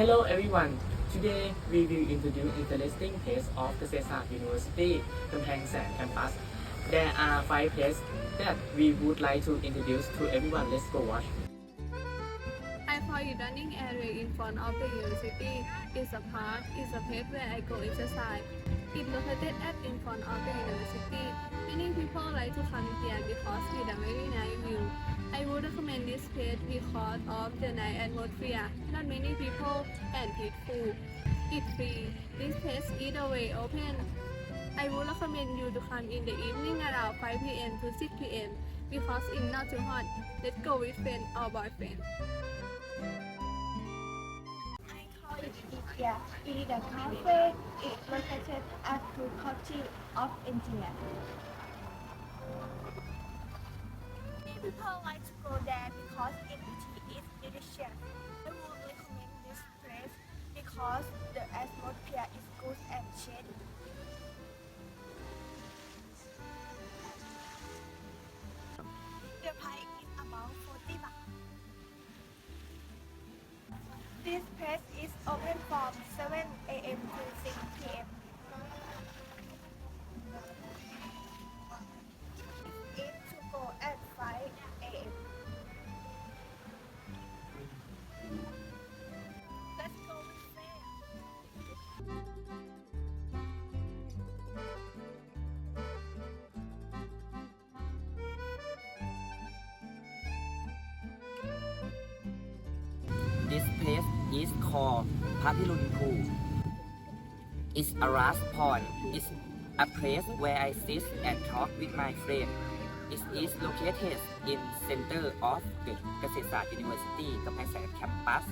Hello everyone. Today we will introduce interesting place of the Cesar University, Kamphaeng San campus. There are five places that we would like to introduce to everyone. Let's go watch. I call it running area in front of the university. It's a park. It's a place where I go exercise. It's located at in front of the university. Many people like to come here recommend this place because of the night atmosphere. Not many people and peaceful. It's free. This place is always open. I would recommend you to come in the evening around 5 p.m. to 6 p.m. because it's not too hot. Let's go with friend or boyfriend. I call it IKEA. It is a cafe. It's located at the College of Engineering. People like to go there because it is delicious. I would recommend this place because the atmosphere is good and shady. The price is about 40 baht. This place is open from 7 a.m. is called Papilun Pool. It's a rest pond. It's a place where I sit and talk with my friend. It is located in center of the University campus.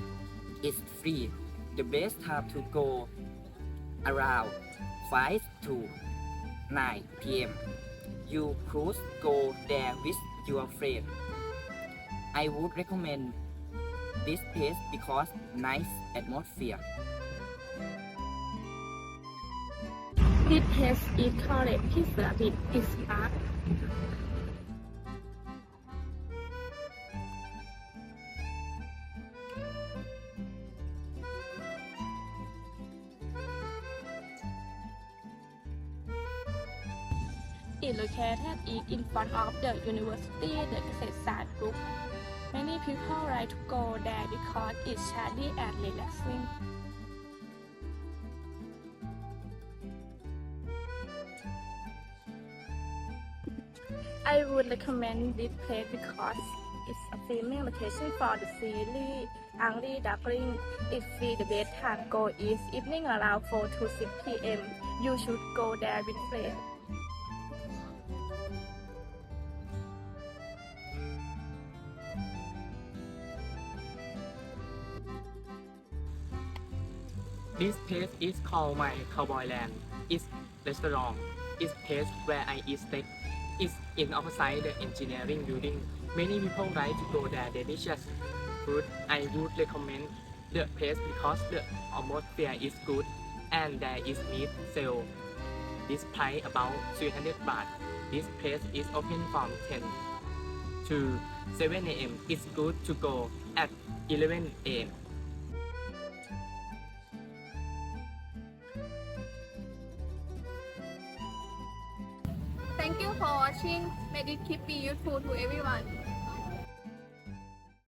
It's free. The best time to go around 5 to 9 p.m. You could go there with your friend. I would recommend this place because nice atmosphere. This place is called Pisapit is Park. It located is in front of the university, the เกษตรศาสตร์ group. People like to go there because it's shady and relaxing. I would recommend this place because it's a filming location for the series Angry Duckling. If free, the best time go is evening around 4 to 6 p.m. You should go there with friends. This place is called my Cowboy Land. It's restaurant. It's place where I eat steak. It's in opposite the engineering building. Many people like to go there. Delicious food. I would recommend the place because the atmosphere is good and there is meat sale. This price about 300 baht. This place is open from 10 to 7 a.m. It's good to go at 11 a.m. Thank you for watching. May this keep be useful to everyone.